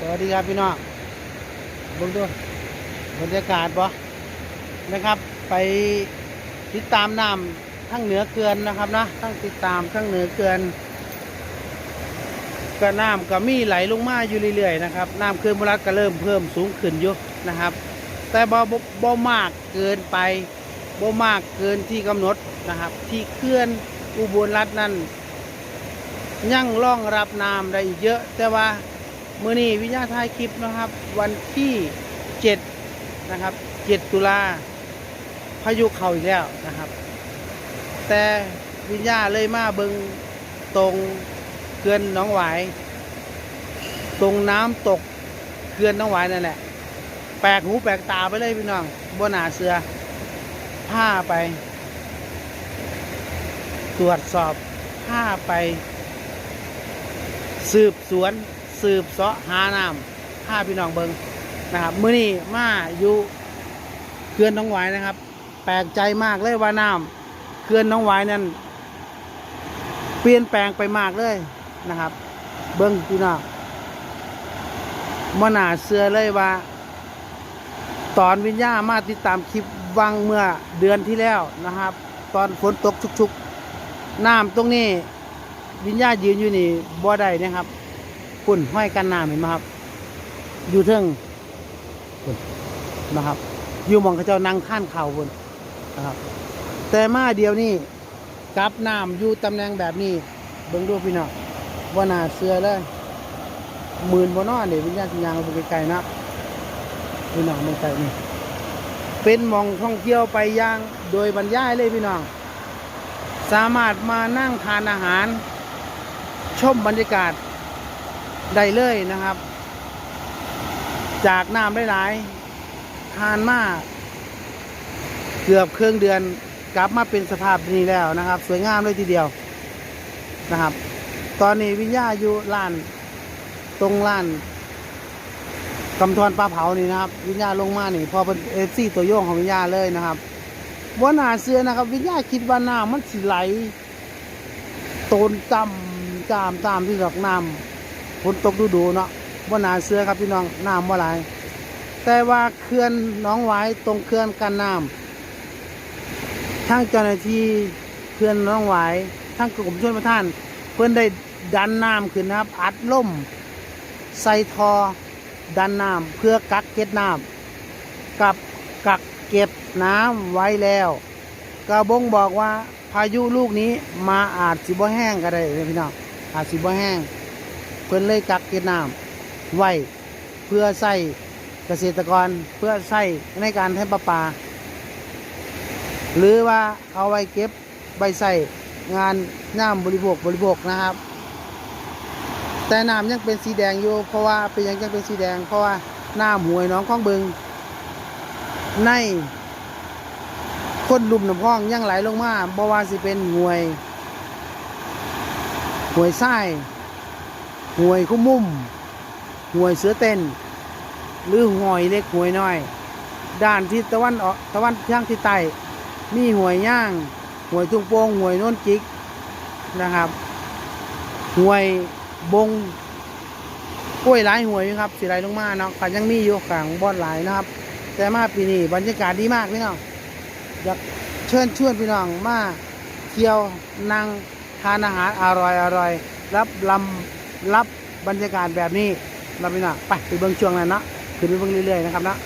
สวัสดีครับพี่น้องบุงดูบรรยากาศบ่นะครับ ไปติดตามน้ำทั้งเหนือเกือนนะครับนะทั้งติดตามทั้งเหนือเกือนก็น้ำก็มีไหลลงมาอยู่เรื่อยๆนะครับน้ำเขื่อนบุรัดก็เริ่มเพิ่มสูงขึ้นอยู่นะครับ แต่บ่บ่มากเกินไปบ่มากเกินที่กำหนดนะครับ ที่เขื่อนอุบลรัฐนั้นยั่งร่องรับน้ำได้อีกเยอะ แต่ว่า มื่อนี้วิญญาณถ่ายคลิปนะครับ วันที่เจ็ดนะครับเจ็ดตุลาพายุเข้าอีกแล้วนะครับ แต่วิญญาณเลยมาเบิงตรงเขื่อนน้องหวาย ตรงน้ำตกเขื่อนน้องหวายนั่นแหละ แปลกหูแปลกตาไปเลยพี่น้องบนหนาเสือผ้าไป ตรวจสอบผ้าไป สืบสวน สืบเสาะหาน้ำผ้าพี่น้องเบิงนะครับมื้อนี้มาอยู่เขื่อนน้องหวายนะครับ แปลกใจมากเลยว่าน้ำเขื่อนน้องหวายนั้นเปลี่ยนแปลงไปมากเลยนะครับ เบิ้งพี่น้องมาหนาเสือเลยว่า ตอนวิญญามาติดตามคลิปวังเมื่อเดือนที่แล้วนะครับ ตอนฝนตกชุกๆน้ำตรงนี้วิญญายืนอยู่นี่บ่ได้นะครับุ่นห้อยกันน้ำเห็นไหมครับ อยู่เทิงปุ่นนะครับ อยู่มองเขาเจ้านั่งข้านเข่าบนนะครับ แต่มาเดียวนี่กับน้ำอยู่ตำแหน่งแบบนี้เบิ่งดูพี่น้องว่านาเสือเลยหมื่นบ่นอนเดี๋ยววิญญาณสัญญาณไปไกลๆนะพี่น้องมันไกลนี่เป็นมองท่องเที่ยวไปย่างโดยบรรยายเลยพี่น้อง สามารถมานั่งทานอาหาร ชมบรรยากาศ ได้เลยนะครับ จากน้ำได้หลายๆทานมาก เกือบเครื่องเดือนกลับมาเป็นสภาพนี้แล้วนะครับ สวยงามเลยทีเดียวนะครับ ตอนนี้วิญญาอยู่ล้านตรงล้านกำธรปลาเผานี่นะครับ วิญญาลงมานี่พอเป็นเอฟซีตัวโยงของวิญญาเลยนะครับว่านาเสือนะครับ วิญญาคิดว่าน้ำมันสิไหลโตนจำจามตามที่ดอกน้ำ ฝนตกดูดูๆเนาะว่านาเสือครับพี่น้องน้ำว่าหลายแต่ว่าเขื่อนน้องหวายตรงเขื่อนกันน้ำทั้งเจ้าหน้าที่เขื่อนน้องหวายทั้งกรมชลประทาน เพื่อนได้ดันน้ำขึ้นนะครับ อัดล่มใส่ทอดันน้ำเพื่อกักเก็บน้ำกับกักเก็บน้ำไว้แล้วกระบงบอกว่าพายุลูกนี้มาอาจสิบ่แห้งก็ได้เลยพี่น้องอาจสิบ่แห้ง เพื่อนเลยกักเก็บน้ำไว้เพื่อใส่เกษตรกรเพื่อใส่ในการให้ประปาหรือว่าเอาไว้เก็บใบใส่งานน้ำบริโภคบริโภคนะครับ แต่น้ำยังเป็นสีแดงอยู่เพราะว่าเป็นยังยังเป็นสีแดง เพราะว่าน้ำหวยน้องข้องบึง ในคนลุ่มน้ำพองยังไหลลงมาบ่ว่าสิเป็นหวยหวยไส้ หวยคุ้มมุมหวยเสือเต้น หรือหวยเล็กหวยน้อย ด้านทิศตะวันออกตะวันทางทิศใต้มีหวยย่างหวยทุ่งโป่งหวยโน้นจิกนะครับหวยบงกล้วยหลายหวยครับสิไหลงมาเนาะก็ยังมีอยู่ข้างบ่อนหลายนะครับ แต่มาปีนี้บรรยากาศดีมากพี่น้องอยากเชิญชวนพี่น้องมาเที่ยวนั่งทานอาหารอร่อยอร่อยรับลำ รับบรรยากาศแบบนี้นะพี่น้องไปไปเบิ่งช่วงนั้นนะขึ้นไปเบิ่งเรื่อยๆนะครับนะ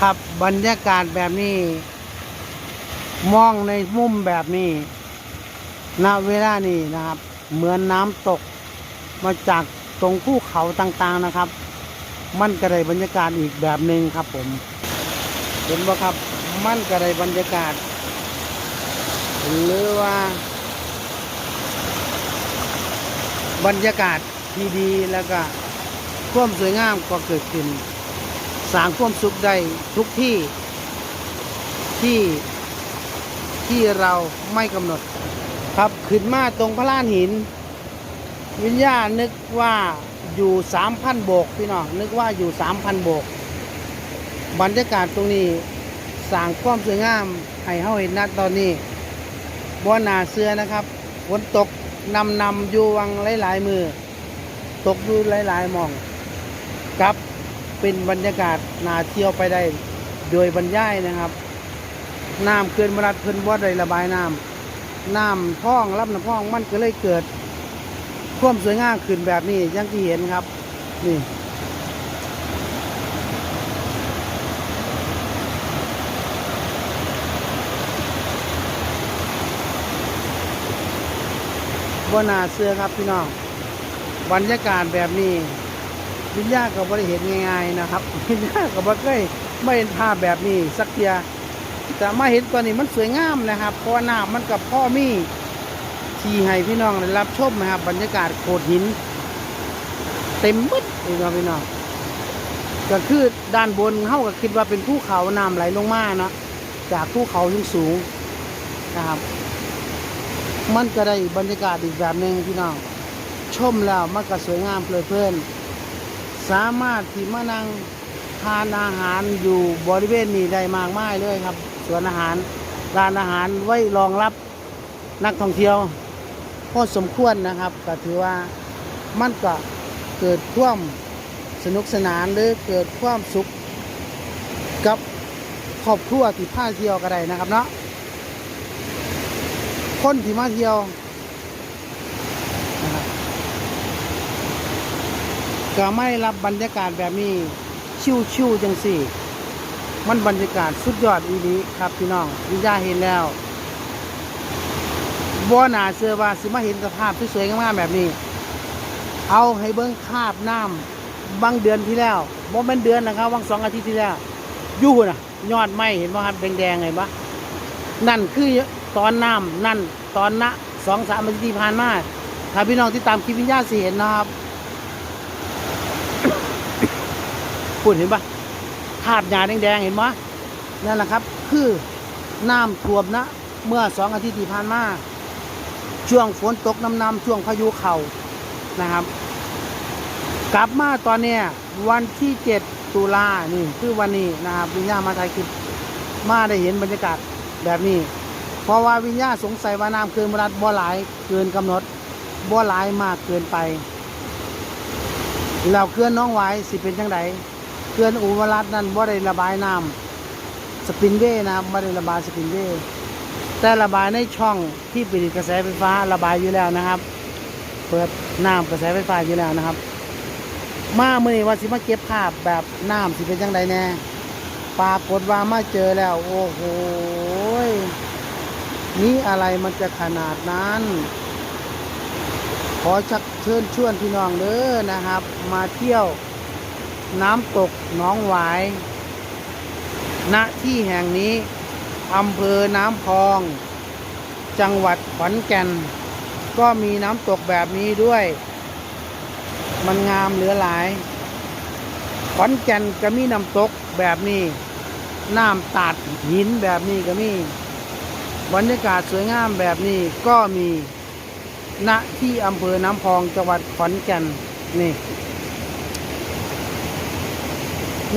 ครับบรรยากาศแบบนี้ มองในมุมแบบนี้ณเวลานี้นะครับ เหมือนน้ำตกมาจากตรงภูเขาต่างๆนะครับ มันก็ได้บรรยากาศอีกแบบหนึ่งครับผม เห็นบ่ครับ มันก็ได้บรรยากาศ หรือว่า บรรยากาศที่ดีแล้วก็ความสวยงามก็เกิดขึ้น สร้างความสุขได้ทุกที่ที่ที่เราไม่กำหนด ครับขึ้นมาตรงพระลานหิน วิญญาณนึกว่าอยู่สามพันโบกพี่น้องนึกว่าอยู่สามพันโบก บรรยากาศตรงนี้สร้างความสวยงามให้เฮาเห็นณตอนนี้ บ่หนาเสื้อนะครับฝนตกนำนำอยู่วังหลาย ๆ มือ ตกอยู่หลายๆมองครับเป็นบรรยากาศนาเที่ยวไปได้ โดยบรรยายนะครับน้ำเกินบรัดเพิ่นบ่ได้ระบายน้ำน้ำพ่องรับน้ำพ่องมันก็เลยเกิดความสวยงามขึ้นแบบนี้ย่างที่เห็นครับ นี่ บนาเสื้อครับพี่น้องบรรยากาศแบบนี้วิญญาก็บ่ได้เห็นง่ายๆนะครับวิญญาก็บ่เคยไม่เห็นภาพแบบนี้สักเทียแต่มาเห็นตัวนี้มันสวยงามนะครับ เพราะว่าน้ำมันกับพ่อมีที่ให้พี่น้องได้รับชมนะครับ บรรยากาศโขดหิน เต็มมืดเลยครับพี่น้องก็คือด้านบนเขาก็คิดว่าเป็นภูเขาน้ำไหลลงมาเนาะจากภูเขาสูงสูงนะครับ มันก็ได้บรรยากาศอีกแบบหนึ่งพี่น้องชมแล้วมันก็สวยงามเพลิดเพลินสามารถที่มานั่งทานอาหารอยู่บริเวณนี้ได้มากมายเลยครับสวนอาหารร้านอาหารไว้รองรับนักท่องเที่ยวพอสมควรนะครับก็ถือว่ามันก็เกิดความสนุกสนานหรือเกิดความสุขกับครอบครัวที่พาเที่ยวก็ได้นะครับเนาะ คนที่มาเที่ยวนะครับก็ไม่รับบรรยากาศแบบนี้ ชิวๆจังสี่ มันบรรยากาศสุดยอดอีนี้ครับพี่น้องวิญญาเห็นแล้วบ่หนาเสือว่าสิมาเห็นสภาพที่สวยงามๆแบบนี้ เอาให้เบิ้งคาบน้ำบางเดือนที่แล้วบ่เป็นเดือนนะครับบางสองอาทิตย์ที่แล้วยู่นะยอดไม้เห็นไหมครับแดงๆไงปะนั่นคือ ตอนน้ำนั่นตอนณสองสามนาทีผ่านมาถ้าพี่น้องที่ตามคลิปวิญญาณสิเห็นนะครับพูดเห็นปะถาดหญ้าแดงๆเห็นปะนั่นแหละครับ คือน้ำท่วมนะ เมื่อสองอาทิตย์ที่ผ่านมาช่วงฝนตกน้ำน้ำช่วงพายุเข่านะครับ กลับมาตอนเนี้ยวันที่เจ็ดตุลานี่ คือวันนี้นะครับวิญญาณมาถ่ายคลิปมาได้เห็นบรรยากาศแบบนี้ เพราะว่าวิญญาสงสัยว่าน้ำเกินบรัดบ่หลายเกินกำหนดบ่หลายมากเกินไปแล้วเขื่อนน้องไว้สิเป็นจังไดเขื่อนอุบลรัตน์นั้นบ่ได้ระบายน้ำสปินเว่นะครับไม่ได้ระบายสปินเว่แต่ระบายในช่องที่ผลิตกระแสไฟฟ้าระบายอยู่แล้วนะครับ เปิดน้ำกระแสไฟฟ้าอยู่แล้วนะครับ มาเมื่อนี้ว่าสิมาเก็บภาพแบบน้ำสิเป็นจังไดแน่ปรากฏว่ามาเจอแล้ว โอ้โห นี่อะไรมันจะขนาดนั้น ขอชักเชิญชวนพี่น้องเด้อนะครับ มาเที่ยวน้ำตกหนองหวาย ณ ที่แห่งนี้อำเภอน้ำพอง จังหวัดขอนแก่น ก็มีน้ำตกแบบนี้ด้วย มันงามเหลือหลาย ขอนแก่นก็มีน้ำตกแบบนี้ น้ำตัดหินแบบนี้ก็มี บรรยากาศสวยงามแบบนี้ก็มีณที่อำเภอน้ำพองจังหวัดขอนแก่นนี่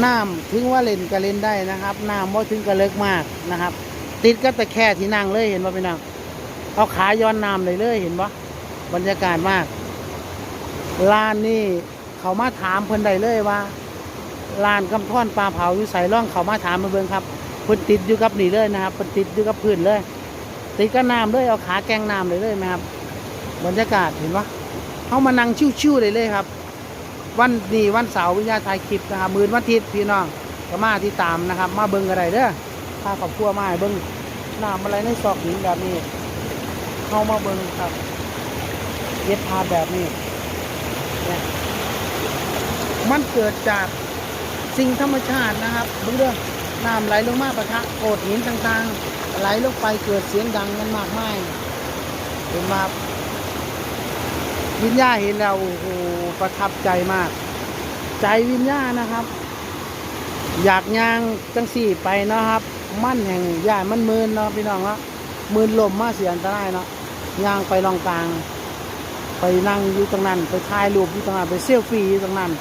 น้ำถึงว่าเล่นก็เล่นได้นะครับน้ำว่าถึงก็เลิกมากนะครับ ติดก็แต่แค่ที่นั่งเลยเห็นป่ะพี่น้องเอาขาย้อนน้ำเลยเลยเห็นปะบรรยากาศมากลานนี่เขามาถามเพิ่นได้เลยว่าลานกำท่อนปลาเผาอยู่ใส่ร่องเขามาถามมาเบิ่งครับเพิ่นติดอยู่กับนี่เลยนะครับเพิ่นติดอยู่กับพื้นเลย ติดกับน้ำเลยเอาขาแกงน้ำเลยเลยไหมครับบรรยากาศเห็นปะเขามานั่งชิวๆเลยเลยครับ วันนี้วันเสาร์วิญญาณถ่ายคลิปนะครับมือวันอาทิตย์พี่น้องก็มาที่ตามนะครับ มาเบิ่งอะไรเด้อพาครอบครัวมาเบิ่งน้ำอะไรในซอกหินแบบนี้ เข้ามาเบิ่งครับ เย็บพาแบบนี้เนี่ยมันเกิดจากสิ่งธรรมชาตินะครับเบิ่งเด้อน้ำไหลลงมาประทะโขดหินต่างๆ ไหลลงไปเกิดเสียงดังกันมากมายเห็นมาวิญญาเห็นแล้วโอ้โหประทับใจมาก ใจวิญญาณนะครับ อยากย่างจังสี่ไปนะครับ มั่นแห่งย่ามันมืนเนาะพี่น้องเนาะมืนลมมาเสียอันตรายเนาะย่างไปลองกลาง ไปนั่งอยู่ตรงนั้น ไปถ่ายรูปอยู่ตรงนั้นไปเซลฟี่อยู่ตรงนั้น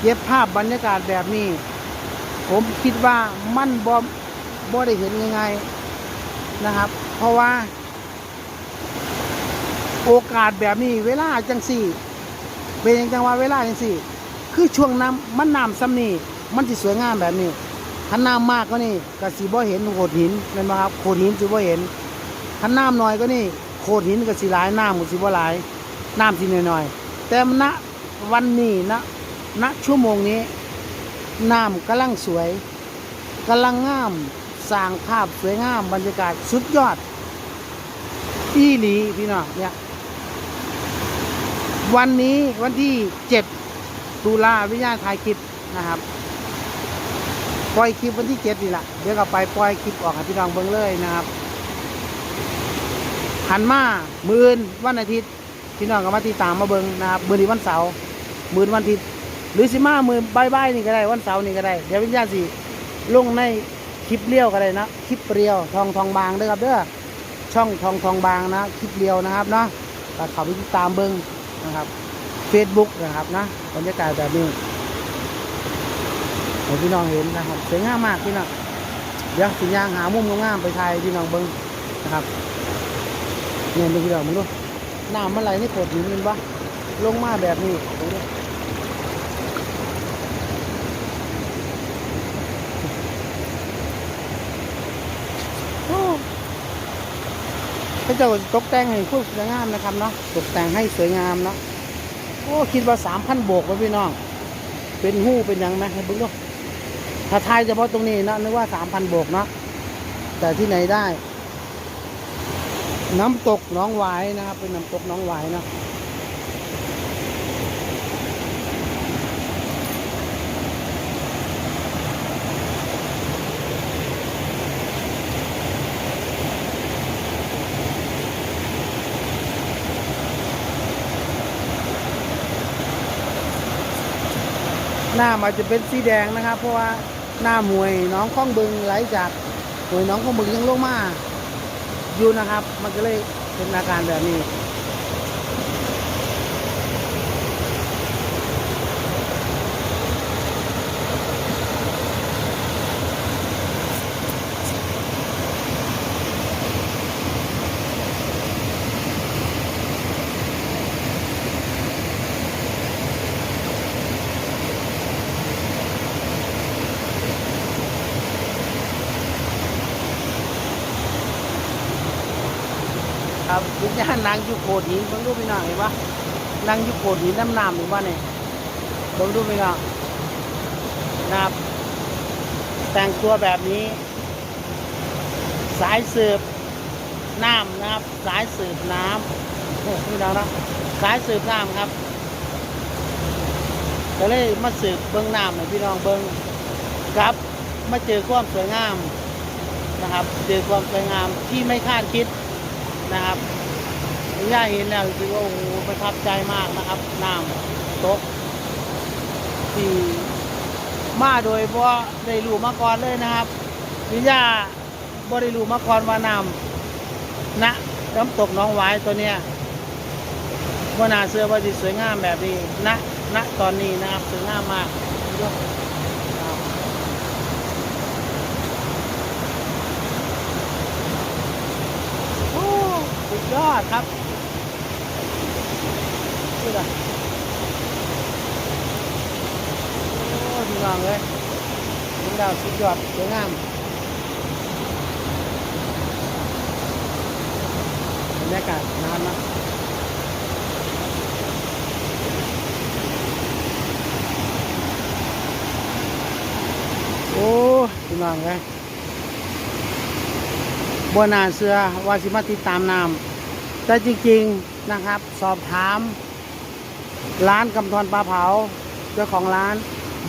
เก็บภาพบรรยากาศแบบนี้ ผมคิดว่ามั่นบ่บ่ได้เห็นง่ายๆ นะครับ เพราะว่า โอกาสแบบนี้ เวลาจังสี่เป็นจังว่าเวลาจังสี่ คือช่วงน้ำมันน้ำซ้ำนี่มันสิสวยงามแบบนี้ถ้าน้ำมากก็นี่ก็สิบ่เห็นโขดหินแม่นบ่ครับโขดหินสิบ่เห็นถ้าน้ำน้อยก็นี่โขดหินก็สิหลายน้ำก็สิบ่หลายน้ำสิน้อยๆแต่ณวันนี้นะณชั่วโมงนี้น้ำกำลังสวยกำลังงาม สร้างภาพสวยงามบรรยากาศสุดยอด อีหลีพี่น้องเนี่ยวันนี้วันที่เจ็ดตุลาวิญญาณถ่ายคลิปนะครับ ปล่อยคลิปวันที่เจ็ดนี่แหละเดี๋ยวก็ไปปล่อยคลิปออกให้พี่น้องเบิ่งเลยนะครับหันมามือนวันอาทิตย์พี่น้องก็มาติดตามมาเบิ่งนะครับมือนี้วันเสาร์มือนวันอาทิตย์หรือสิมามือใบายๆนี่ก็ได้วันเสาร์นี่ก็ได้เดี๋ยววิญญาณสิลงใน คลิปเลี้ยวก็ได้นะคลิปเรียวทองทองบางด้อครับเด้อช่องทองทองบางนะคลิปเรียวนะครับเนาะก็เข้าไปติดตามเบิ่งนะครับ Facebook นะครับนะบรรยากาศแบบนี้พี่น้องเห็นนะครับสวยงามมากพี่น้องเดี๋ยวสิย่างหามุมงามๆไปถ่ายพี่น้องเบิ่งนะครับเนี่ยดูพี่น้องมึงดูน้ำมันไหลนี่โขดหินมันปะลงมาแบบนี้ดูดิโอ้ เระเจ้าตกแต่งให้พวกสวยงามนะครับเนาะตกแต่งให้สวยงามเนาะโอ้คิดว่าสามพันโบกไว้พี่น้อง เป็นหู้เป็นยังไหมให้บุ้งก็ถ้าทายเฉพาะตรงนี้นะนึกว่าสามพันโบกเนาะแต่ที่ไหนได้ น้ำตกน้องหวายนะครับเป็นน้ำตกน้องหวายเนาะ หน้ามันจะเป็นสีแดงนะครับ เพราะว่าหน้าหมวยน้องข้องบึงไหลจากหมวยน้องข้องบึงยังลงมาอยู่นะครับ มันก็เลยเป็นอาการแบบนี้ นางอยู่โขดหินเบิ่งดูพี่น้องเห็นปะนางอยู่โขดหินน้ำน้ำเห็นปะเนี่ยเบิ่งดูพี่น้องนะครับแต่งตัวแบบนี้ สายสืบน้ำนะครับ สายสืบน้ำโอ้พี่น้องนะสายสืบน้ำครับก็เลยมาสืบเบิ้องน้ำให้พี่น้องเบิ้องครับมาเจอความสวยงามนะครับ เจอความสวยงามที่ไม่คาดคิดนะครับ ย่าเห็นแล้วคือว่าโอ้โหประทับใจมากนะครับน้ำตกที่มาโดยเพราะได้รู้มาก่อนเลยนะครับวิญญาบ่ได้รู้มาก่อนว่าน้ำณน้ำตกน้องหวายตัวเนี้ยว่านาเสื้อว่าจะสวยงามแบบนี้ณณตอนนี้นะครับสวยงามมากสุดยอดครับดูดิ โอ้ดีงเลยดวงดาวสุดยอดสวยงามบรรยากาศนานนะโอ้ดีงามเลยบนนาเสือวาสิมาติดตามน้ำแต่จริงๆนะครับ สอบถาม ร้านกำธรปลาเผาเจ้าของร้าน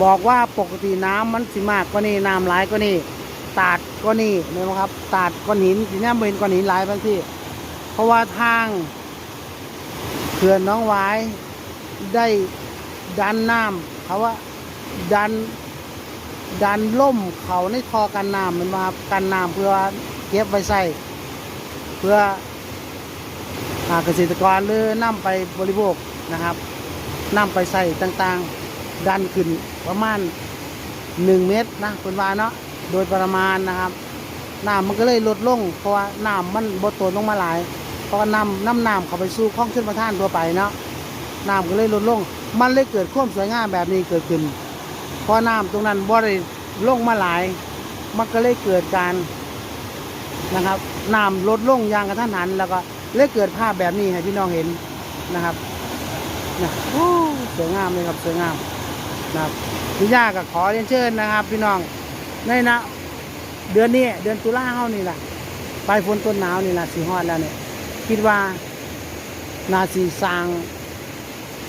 บอกว่าปกติน้ำมันสิมากกว่านี้น้ำหลายกว่านี้ตาดกว่านี้นะครับ ตาดก้อนหินสีน้เป็นก้อนหินหลายบางที่ เพราะว่าทางเขื่อนน้องวายได้ดันน้ำเขาว่าดันดันล่มเขาในคอกันน้ำมันมาครับกันน้ำเพื่อเก็บไว้ใส่เพื่ออาเกษตรกรหรือนำไปบริโภคนะครับนำไปใส่ต่างๆ ดันขึ้น ประมาณหนึ่งเมตรนะคุณว่าเนาะโดยประมาณนะครับน้ำมันก็เลยลดลง เพราะว่าน้ำมันบดตัวลงมาหลาย เพราะว่าน้ำน้ำน้ำเข้าไปสู่คลองชนประทานทั่วไปเนาะน้ำก็เลยลดลง มันเลยเกิดความสวยงามแบบนี้เกิดขึ้นเพราะน้ำตรงนั้นบ่ได้ลงมาหลาย มันก็เลยเกิดการนะครับน้ำลดลงอย่างกระทันหัน แล้วก็เลยเกิดภาพแบบนี้ให้พี่น้องเห็นนะครับนะโอ้สวยงามเลยครับสวยงาม นะครับพี่ย่าก็ขอเรียนเชิญนะครับ พี่น้องในนะเดือนนี้เดือนตุลาเฮานี่แหละปลายฝนต้นหนาวนี่แหละสีฮอดแล้วเนี่ยคิดว่านาสีสร้าง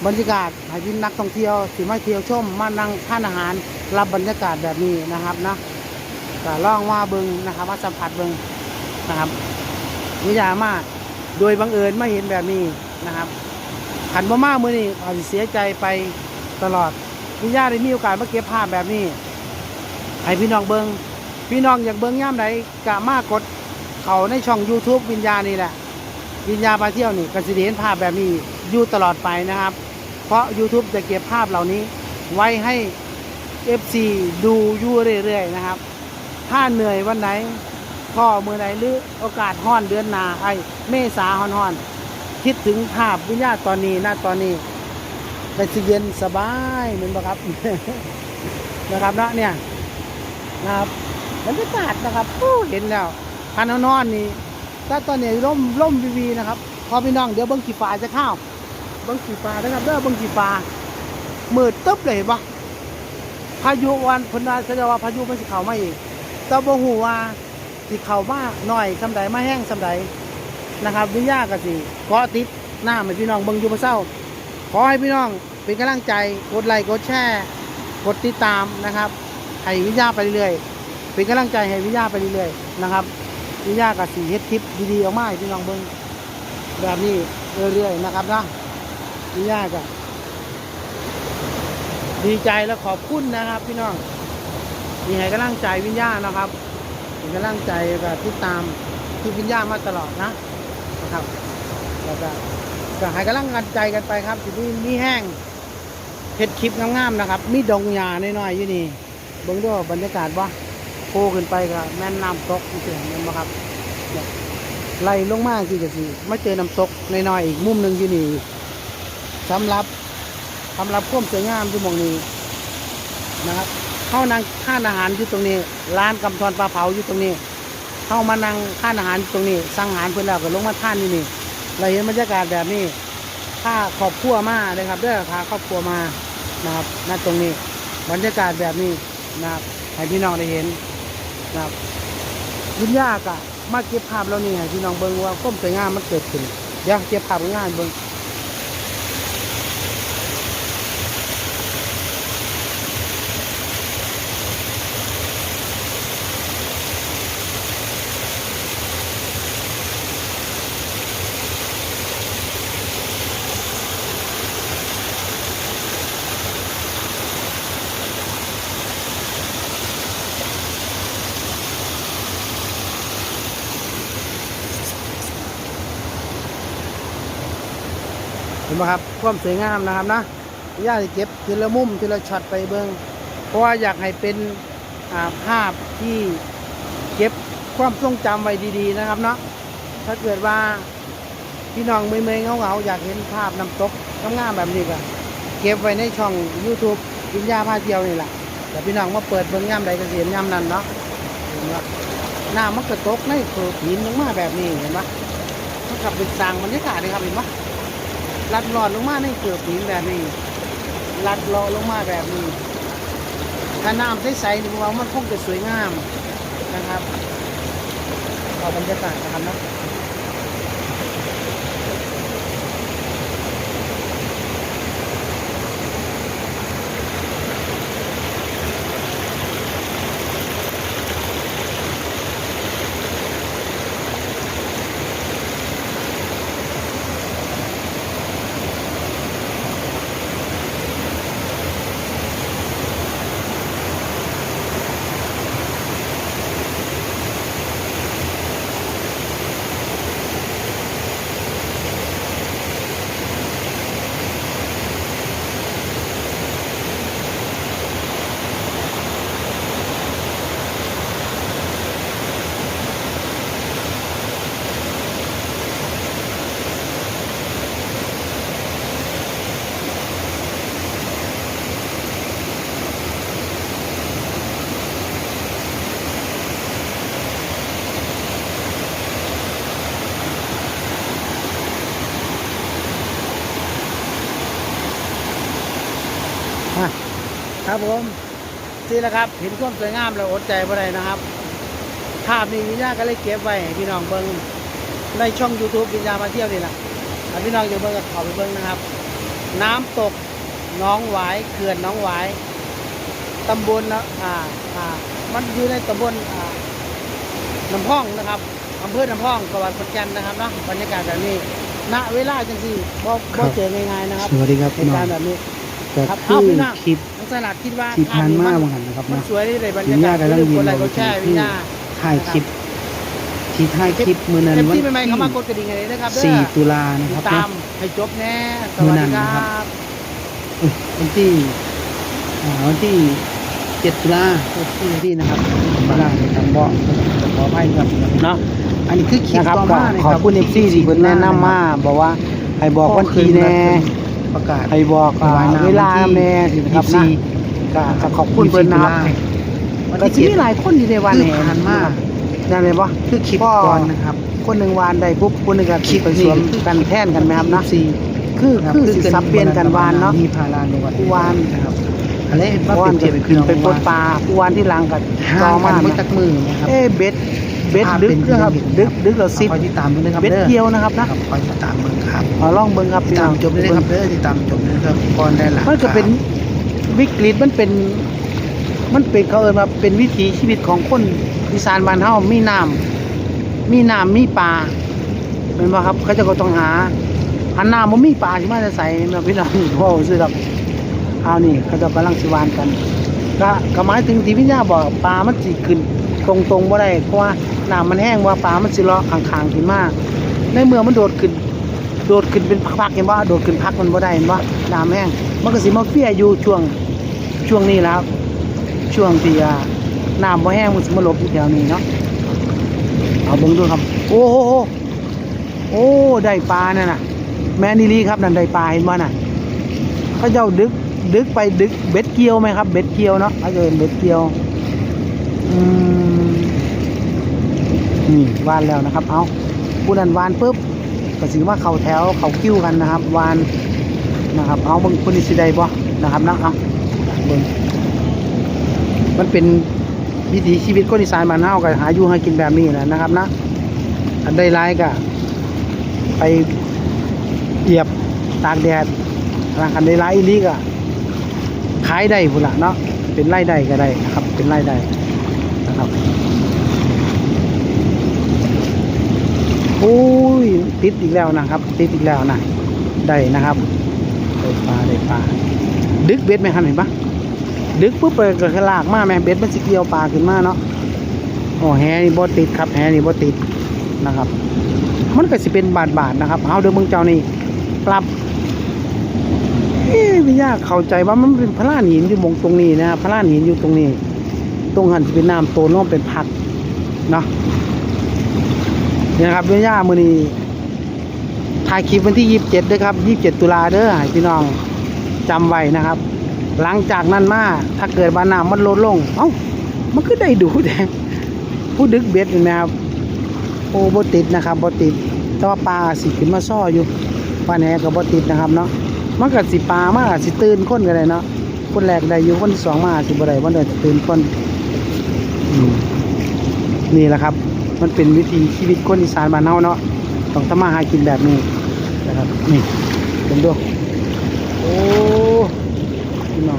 บรรยากาศให้พี่นักท่องเที่ยวสิมาเที่ยวชมมานั่งทานอาหารรับบรรยากาศแบบนี้นะครับนะก็ล่องว่าเบิงนะครับว่าสัมผัสเบิงนะครับวิยามาโดยบังเอิญไมาเห็นแบบนี้นะครับขันบ่มามือนี้อาจจะเสียใจไปตลอด วิยาได้มีโอกาสมาเก็บภาพแบบนี้ ให้พี่น้องเบิงพี่น้องอยากเบิงย่ามใดกะมากดเขาในช่อง YouTube วิญญาณนี่แหละ วิญญาณมาเที่ยวนี่ก็จะได้เห็นภาพแบบนี้อยู่ตลอดไปนะครับ เพราะ YouTube จะเก็บภาพเหล่านี้ ไว้ให้ FC ดูอยู่เรื่อยๆนะครับ ถ้าเหนื่อยวันไหนพ่อมือไหนหรือโอกาสห้อนเดือนนาไอเมษาห้อนๆคิดถึงภาพวิญญาณตอนนี้นะตอนนี้ แต่สิเย็นสบายเหมือนบ่ครับนะครับเนาะเนี่ยนะครับบรรยากาศนะครับโอ้เห็นแล้วพันนอนนี่แต่ตอนนี้ร่มร่มวีวีนะครับ พอพี่น้องเดี๋ยวเบิ้งขี่ฟ้าจะเข้าเบิ้งขี่ฟ้านะครับเด้อเบิ้งขี่ฟ้ามืดตึ๊บเลยเห็นปะพายุวันพนาแสดงว่าพายุมันสิเข้ามาอีกต่บ่ฮู้ว่าสิเข้ามาหน่อยสำใดมาแห้งสำใดนะครับวิญญาก็สิเกาะติดหน้าให้พี่น้องเบิ่งอยู่มาเศร้า ขอให้พี่น้องเป็นกำลังใจกดไลค์กดแชร์กดติดตามนะครับให้วิญญาไปเรื่อยๆเป็นกำลังใจให้วิญญาไปเรื่อยๆนะครับวิญญากับสีเฮ็ดคลิปดีๆออกมาให้พี่น้องเบิ่งแบบนี้เรื่อยๆนะครับนะวิญญาก็ดีใจและขอบคุณนะครับ พี่น้องที่ให้กำลังใจวิญญานะครับเป็นกำลังใจกับติดตามที่วิญญามาตลอดนะนะครับแล้วก็ ก็ให้กำลังกันใจกันไปครับที่นี่มีแห้งเห็ดคลิปงามๆนะครับ มีดงหญ้าน้อยๆอยู่นี่เบิ่งด้วยบรรยากาศว่าโผล่ขึ้นไปก็แม่นน้ำตกนี่เสียงเห็นไหมครับไล่ลงมากที่จะสิมาเจอน้ำตกน้อยๆอีกมุมหนึ่งอยู่นี่สำหรับสำหรับควมสวยงามที่มองนี้นะครับเข้านั่งทานอาหารอยู่ตรงนี้ ร้านกำธรปลาเผาอยู่ตรงนี้ เข้ามานั่งทานอาหารยู่ตรงนี้สั่งอาหารเพื่อนแล้วก็ลงมาท่านที่นี่ เราเห็นบรรยากาศแบบนี้ถ้าครอบครัวมาเลยครับเด้อพาครอบครัวมานะครับณตรงนี้บรรยากาศแบบนี้นะครับให้พี่น้องได้เห็นนะครับยุ่งยากอะมาเก็บภาพแล้วนี่ให้พี่น้องเบิ้งว่าก้มสวยงามมันเกิดขึ้นเดี๋ยวเก็บภาพง่ายเบิ้ง นไหมครับความสวยงามนะครับนะย่าจะเก็บทีละมุมทีละช็อตไปเบิ่งเพราะว่าอยากให้เป็นาภาพที่เก็บความทรงจำไว้ดีๆนะครับเนาะถ้าเกิดว่าพี่น้องเมย์ๆเงาอยากเห็นภาพน้ำตกงามแบบนี้ก็เก็บไว้ในช่อง YouTube วิญญาพาเที่ยวนี่แหละแต่พี่น้องมาเปิดเบิ่งย่ำใดก็สิเห็นย่ำนั้นเนาะเห็นไหมน้ำมันกระตกในโขดหินลงมาแบบนี้เห็นไหมมันกลับเป็นสร้างบรรยากาศเลยครับเห็นไหม ลัดหลอดลงมาในเกลือบหินแบบนี้ลัดเลาะลงมาแบบนี้ถ้าน้ำใสๆนี่ผมว่ามันคงจะสวยงามนะครับเอาบรรยากาศนะครับนะ ครับผมนี่แหละครับเห็นความสวยงามแล้วอดใจบ่ได้นะครับ ภาพนี้วิญญาก็เลยเก็บไว้ให้พี่น้องเบิ่งในช่อง YouTube วิญญามาเที่ยวนี่แหละถ้าพี่น้องจะเบิ่งก็เข้าไปเบิ่งนะครับ น้ำตกหน้องหวายเขื่อนหน้องหวายตำบลนะอ่าอ่ามันอยู่ในตำบลอ่าน้ำพองนะครับอำเภอน้ำพองจังหวัดขอนแก่นนะครับเนาะบรรยากาศแบบนี้ณเวลาจังสี่บ่บ่เจอง่ายๆนะครับสวัสดีครับเหพี่ตุน้อการงณ์แบบนี้ก็ครับคืเอาอพี่น้องคลิปน้อง สลัดคิดว่าที่ผ่านมาภพบางหันนะครับมันเนาะสวยได้เลยบรรวิยาญกาญาศกำลังที่ยืคนนไรรก็อแช่วิที่ญญาถ่ายคลิป ที่ถ่ายคลิปมือนั้นเอฟวันซีใหม่ๆที่เขามากดกระดิ่งอะไรนะครับเด้อสี่ตุลานะติครัดบตาเนาะมให้จบแน่สมื้วัอสนั้ดีนคนะครัรับ บเอ้ยวันที่อ่าวันที่เจ็ดตุลาที่ที่นะครับตุลานะครับบ่ขออภัยครับเนาะ อันนี้คือคลิปนะครับต่อก็มานะขอบคุณเอฟซีที่เพิ่นแนะนำมาบอกว่าให้บอกวันที่แน่ ประกาศให้บอกอ่าถวายน้ำเวลาแน่นะครับนะยี่สิก็ก็ขอบคุณเพิ่นนะครับวันก็ที่สิเจ็ดมีหลายคนอยู่ในวันคือแห่ผ่านมานั่นเลยบ่คือคลิปพ่อก่อนนะครับ คนหนึ่งวานได้ปุ๊บคนหนึ่งก็คลิปไปสวมกันแท่นกันไหมครับนะสี่คือรับคือสิสับเปลี่ยนกันวานเนาะมีพาราในวันผู้วานนะครับอะไรเพว่าราะว่าเป็นจะเจ็บขึ้นไปปลดปลาผู้วานที่หลังกับต่ต่ออมามาเมื่อนะจักมือนะครับเอ้เบ็ด เบ็ดภาพดึกเป็นนะครับที่ดึกดึกเราซิดคอยติดตามด้วยนะครับเบ็ดด้อเกี่ยวนะครับนะคอยติดตามเบิ่งครับเอาลองเบิ่งครับติดพี่ตาน้มองจบเลยนะครับเด้อติดตามจบเลยนะครับก่อนได้หลังมันก็เป็นวิกฤตมันเป็น มันเป็นเขาเอ่ยว่าเป็นวิถีชีวิตของคนอีสานบ้านเฮามีน้ำมีน้ำมีปลาเป็นบ่ครับเขาจะก็ต้องหาหันน้ำบ่มีปลาสิมาจะใส่เนาะพี่น้องพ่อซื้อครับเอานี่เขาจะกำลังสิวานกันก็ก็หมายถึงที่พี่ย่าบอกปลามันสิขึ้น ตรงตรงๆบ่ได้เพราะว่า น้ำมันแห้งว่าปลามันสิเลาะขางๆขึ้นมาในเมื่อมันโดดขึ้น โดดขึ้นเป็นพักๆเห็นว่าโดดขึ้นพักมันบ่ได้เห็นว่าน้ำแห้ง มันก็สิมาเฟี้ยอยู่ช่วงช่วงนี้แล้ว ช่วงที่น้ำบ่แห้งมันสิมาหลบอยู่แถวนี้เนาะเอาเบิ่งดูครับ โอ้โหโอ้ได้ปลาเนั่นน่ะแม่นิลีครับนั่นได้ปลาเห็นบ่น่ะเขาเจ้าดึกดึกไปดึกเบ็ดเกียวไหมครับ เบ็ดเกียวเนาะเขาจะเห็นเบ็ดเกียว อืม นี่วานแล้วนะครับ เอาผู้นั้นวานปุ๊บก็สิว่าเขาแถวเขาคิ้วกันนะครับ วานนะครับ เอาบางคนนี่สิได้บ่นะครับนะเอาเบิ่งมันเป็นวิถีชีวิตคนอีสานบ้านเฮาก็หาอยู่หากินแบบนี้แหละนะครับนะอันได้ร้ายก็ไปเหยียบตากแดดอันได้ร้ายอีหลีก็ขายได้พุ่นละเนาะเป็นรายได้ก็ได้นะครับ เป็นรายได้นะครับ โอ้ยติดอีกแล้วนะครับ ติดอีกแล้วนะได้นะครับได้ปลาได้ปลาดึกเบ็ดไหมครับเห็นปะดึกปุ๊บไปก็ลากมาแม่เบ็ดมันสิเกี่ยวปลาขึ้นมาเนาะโอ้แหนี่บ่ติดครับแหนี่บ่ติดนะครับ มันก็สิเป็นบาทบาทนะครับเอาเดี๋ยวมึงเจ้านี่ปรับเอ๊ะพี่ยากเข้าใจว่ามันเป็นพระลานหินอยู่มงตรงนี้นะพระลานหินอยู่ตรงนี้ ตรงหันจะเป็นน้ำโตนลงเป็นพักเนาะ เนี่ยครับเบี้ยามือนี้ถ่ายคลิปวันที่ยี่สิบเจ็ดด้วยครับยี่สิบเจ็ดตุลาเด้อพี่น้องจำไว้นะครับ หลังจากนั้นมาถ้าเกิดบาน้ำมันลดลง เอ้ามันก็ได้ดูแต่ผู้ดึกเบ็ดเห็นไหมครับโอ้บติดนะครับบติดแต่ว่าปลาสิขึ้นมาซ่ออยู่ปลาแหนก็บ่ติดนะครับเนาะมันก็สิปลามาสิตื่นคนก็ได้เนาะคนแรกได้อยู่คนที่สองมาสิบ่ได้บ่ได้ตื่นคนนี่แหละครับ มันเป็นวิธีชีวิตคนอีสานบ้านเฮาเนาะต้องทำมาหากินแบบนี้นะครับ นี่เป็นดูโอ้พี่น้อง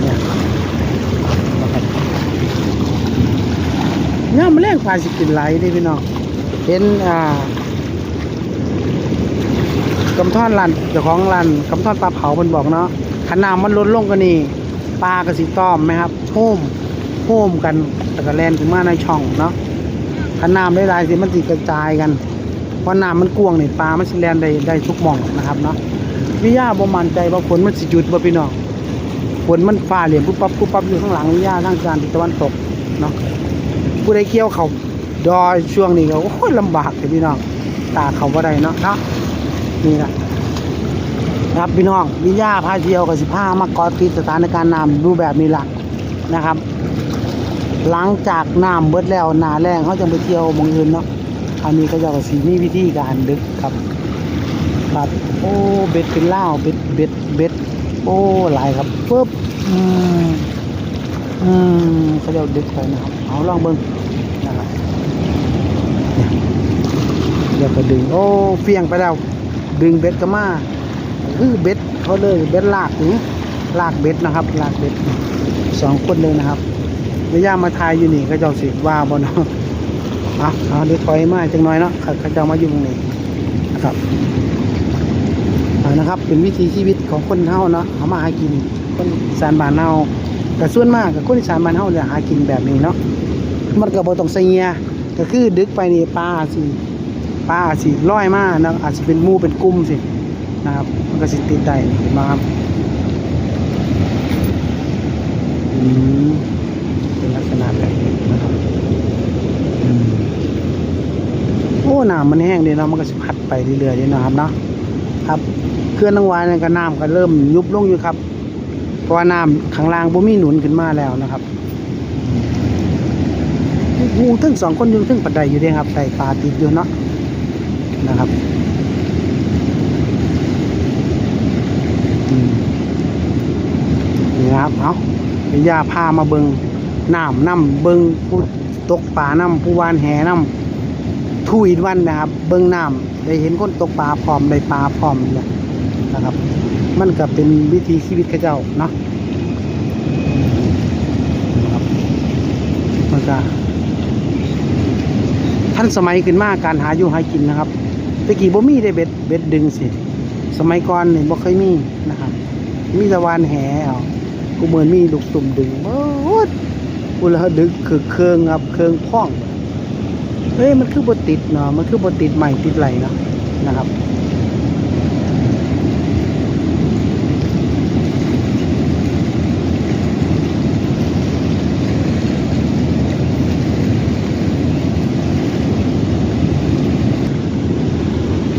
เนี่ยนะครับย่ามแมลงปลาสิกินไหลายเด้พี่น้องเห็นอ่ากำท่อนรันเจ้าของรันกำท่อนปลาเผามันบอกเนาะขนาดมันลดลงก็นี่ปลากระสิต้อมไหมครับโฮมโฮมกันแล้วก็แลนถึงมาในช่องเนาะ ถ้าน้ำได้ลายสิมันสิกระจายกันเพราะน้ำมันกวางนี่ปลามันสิแลนได้ได้ทุกหม่องนะครับเนาะวิยาบ่มั่นใจว่าฝนมันสิหยุดบ่พี่น้องฝนมันฟ้าเหลี่ยมปุ๊บปั๊บปุ๊บปั๊บอยู่ข้างหลังวิยาทางการตะวันตกเนาะผู้ใดเกี่ยวเขาดอยช่วงนี้ก็โอ้ยลำบากเลยพี่น้องตาเขาบ่ได้เนาะเนาะนี่นะครับพี่น้องวิญญาพาเที่ยวกับสิพามากอติดสถานการณ์น้ำดูแบบนี้ล่ะนะครับ หลังจากน้ำเบิดแล้วหนาแรงเขาจะไปเที่ยวหมองอื่นเนาะอันนี้ก็จะกับสีมีวิธีการดึกครับครับโอ้เบ็ดเป็นเหล้าเบ็ดเบ็ดเบ็ดโอ้หลายครับปุ๊บอืมอืมเขาจะดึกไปนะครับเอาลองเบิ้งนะครับเดี๋ยวก็ดึงโอ้เฟียงไปแล้วดึงเบ็ดก็มาคือเบ็ดเขาเลยเบ็ดลากนี่ลากเบ็ดนะครับ ลากเบ็ดสองคนเลยนะครับ ไม่ย่ามาทายอยู่นี่เขาเจ้าสิว่าบนเนาะเอาเอาเดี๋ยวถอยมาจังน้อยเนาะเขาเขาเจ้ามาอยู่ตรงนี้นะครับเอานะครับ เป็นวิถีชีวิตของคนเฮาเนาะเขามาหากินคนสานบานเฮาแต่ส่วนมากกับคนอีสานบานเฮาจะหากินแบบนี้เนาะมันก็บ่ต้องใส่เงียก็คือดึกไปนี่ปลาสิปลาสิลอยมากนะอาจจะเป็นมูเป็นกลุ่มสินะครับ มันก็สิติดได้เห็นไหมครับอืมเป็นลักษณะแบบนี้นะครับอืมโอ้ น้ำมันแห้งดีเนาะมันก็สิพัดไปเรื่อยๆดีเนาะครับเนาะครับเคลื่อนทั้งวานก็น้ำก็เริ่มยุบลงอยู่ครับ เพราะว่าน้ำข้างล่างบ่มีหนุนขึ้นมาแล้วนะครับงูถึงสองคนอยังถึงปัดใดอยู่เด้ครับใส่ปลาติดอยู่เนาะนะครับนี่นะครับเอาเดี๋ยาพามาเบิงน้ำน้ำเบิงผู้ตกปลาน้ำผู้วานแห่น้ำ ทุยวันนะครับ เบิงน้ำได้เห็นคนตกปลาพร้อมได้ปลาพร้อมเลยนะครับ มันก็เป็นวิธีชีวิตเขาเจ้าเนาะนะครับมันก็ท่านสมัยขึ้นมาการหาอยู่หากินนะครับตะกี้บ่มีได้เบ็ดเบ็ดดึงสิสมัยก่อนเนี่ยบ่เคยมีนะครับ มีตะวานแหเอากูเหมือนมีลูกตุ่มดึงโอ้ดกูแล้วดึกคือเครื่องครับเครื่องพ่อง ฮ้ยมันคือบ่ติดเนาะมันคือบ่ติดใหม่ติดไหลเนาะนะครับ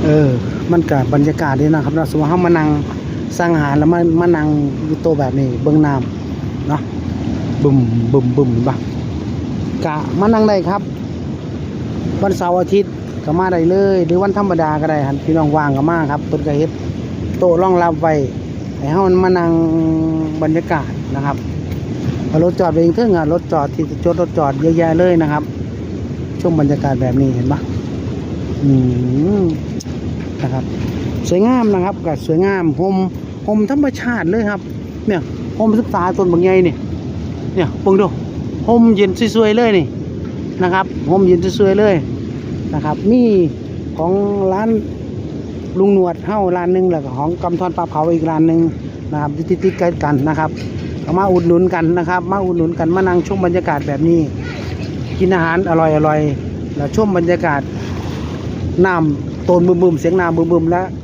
เออ มันกับบรรยากาศดีนะครับเราสมมติว่ามานั่งสร้างอาหารแล้วมามานั่งอยู่โตแบบนี้ เบื้องน้ำเนาะบึมบึมบึมบ้างกะมานั่งได้ครับ วันเสาร์อาทิตย์ก็มาได้เลย หรือวันธรรมดาก็ได้หันพี่น้องว่างก็มาครับเปิดกระเฮ็ดโต๊ะรองรับไว้ให้เฮามานั่งบรรยากาศนะครับรถจอดเองเทิงอะรถจอดที่จอดรถจอดเยอะแยะเลยนะครับช่วงบรรยากาศแบบนี้เห็นปะอืมนะครับ สวยงามนะครับกับสวยงามโฮมโฮมธรรมชาติเลยครับ เนี่ยโฮมศึกษาต้นบางใหญ่นี่ยเนี่ยเบิ่งดูโฮมเย็นสวยๆเลยนี่นะครับโฮมเย็นสวยๆเลย นะครับ มีของร้านลุงหนวดเฮ้าร้านหนึ่งแล้วก็ของกำธรปลาเผาอีกร้านหนึ่งนะครับติดๆกันกันนะครับมาอุดหนุนกันนะครับ มาอุดหนุนกันมานั่งชมบรรยากาศแบบนี้ กินอาหารอร่อยอร่อยแล้วชมบรรยากาศน้ำโตนบึมๆเสียงน้ำบึมๆแล้ว